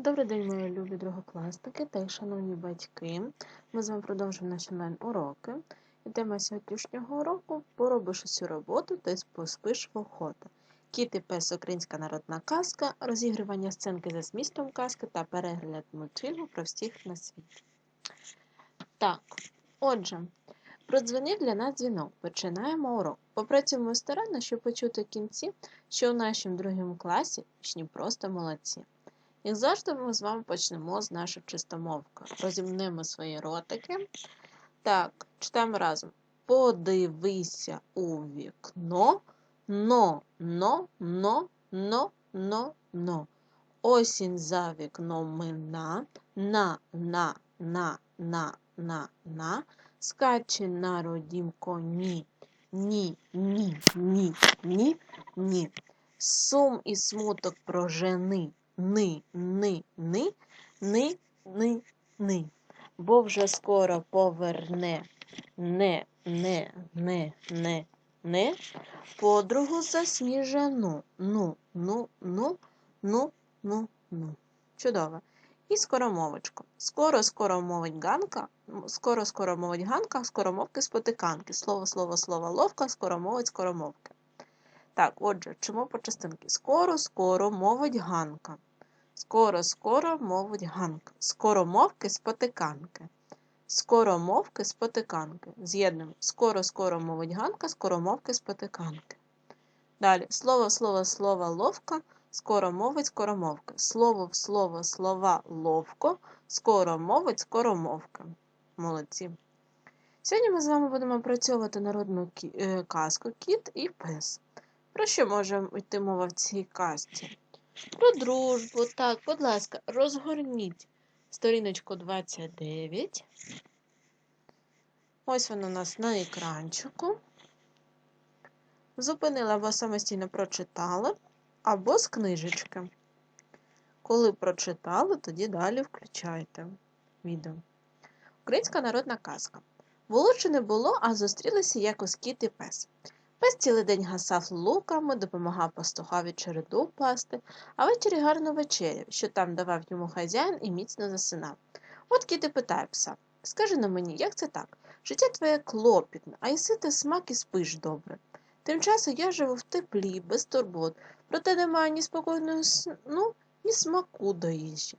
Добрий день, мої любі другокласники та й шановні батьки. Ми з вами продовжуємо наші онлайн-уроки. І тема сьогоднішнього уроку поробиш усю роботу та поспиш в охоту. Кіт і пес українська народна казка, розігрування сценки за змістом казки та перегляд мультфільму про всіх на світі. Так, отже, продзвонив для нас дзвінок. Починаємо урок. Попрацюємо старанно, щоб почути кінці, що у нашому другому класі учні просто молодці. Як завжди, ми з вами почнемо з нашої чистомовки. Розімнемо свої ротики. Так, читаємо разом. Подивися у вікно. Но, но, но, но, но, но. Осінь за вікном мина. На, на, на, на, на, на. Скаче на родім коні. Ні, ні, ні, ні, ні. Сум і смуток прожени ни, ни, ни, ни, ни, ни. Бо вже скоро поверне не, не, не, не, не. Подругу засніжену. Ну, ну, ну, ну, ну, ну. Чудово. І скоромовочку. Скоро, скоро мовить ганка, скоро, скоро мовить ганка, скоромовки спотиканки. Слово, слово, слово, ловка, скоромовить скоромовки. Так, отже, чому по частинки? Скоро, скоро мовить ганка. Скоро, скоро мовить ганка. Скоромовки спотиканки. Скоромовки спотиканки. З'єднуємо. Скоро, скоро мовить ганка, скоромовки спотиканки. Далі слово, слово, слова ловка, скоро мовить скоромовка. Слово слово, слова ловко, скоро мовить скоромовка. Молодці. Сьогодні ми з вами будемо опрацьовувати народну е, казку Кіт і пес. Про що може йти мова в цій казці? Про дружбу. Так, будь ласка, розгорніть сторіночку 29. Ось вона у нас на екранчику. Зупинила або самостійно прочитала, або з книжечки. Коли прочитали, тоді далі включайте відео. Українська народна казка. Було чи не було, а зустрілися якось кіт і пес. Пес цілий день гасав луками, допомагав пастухові череду пасти, а ввечері гарно вечеряв, що там давав йому хазяїн і міцно засинав. От кіт і питає пса Скажи на мені, як це так? Життя твоє клопітне, а їси ти смак і спиш добре. Тим часом я живу в теплі, без турбот, проте немає ні спокійного сну, ні смаку до їжі.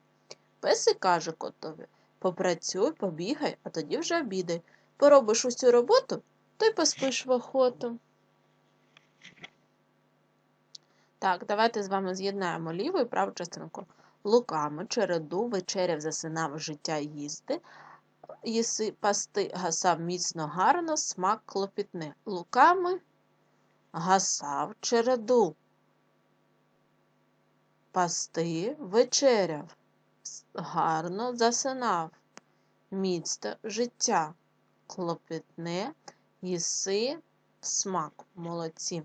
Пес і каже котові попрацюй, побігай, а тоді вже обідай. Поробиш усю роботу, то й поспиш в охоту. Так, давайте з вами з'єднаємо ліву і праву частинку. Луками, череду, вечеряв, засинав життя їсти, їси пасти, гасав міцно гарно, смак клопітне. Луками гасав череду. Пасти вечеряв, гарно засинав, міцно життя, клопітне, їси смак. Молодці.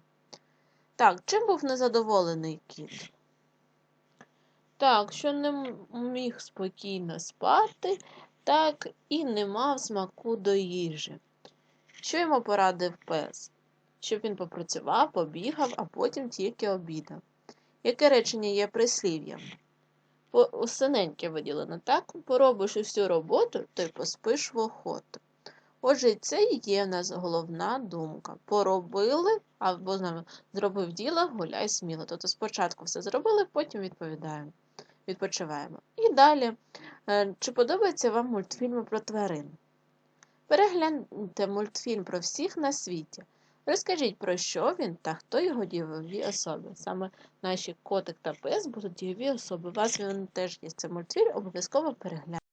Так, чим був незадоволений кіт? Так, що не міг спокійно спати, так і не мав смаку до їжі. Що йому порадив пес? Щоб він попрацював, побігав, а потім тільки обідав. Яке речення є прислів'ям? Синеньке виділено, так? Поробиш усю роботу, то й поспиш в охоту. Отже, це і є в нас головна думка. Поробили або зробив діло, гуляй сміло. Тобто спочатку все зробили, потім відповідаємо, відпочиваємо. І далі, е, чи подобаються вам мультфільми про тварин? Перегляньте мультфільм про всіх на світі. Розкажіть, про що він та хто його дієві особи. Саме наші котик та пес будуть дієві особи. У вас він теж є цей мультфільм, обов'язково перегляньте.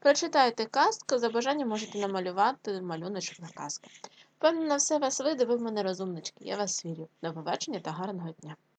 Прочитайте казку, за бажанням можете намалювати малюночок на казку. Певно, на все вас вийде, ви мене розумнички. Я вас вірю. До побачення та гарного дня!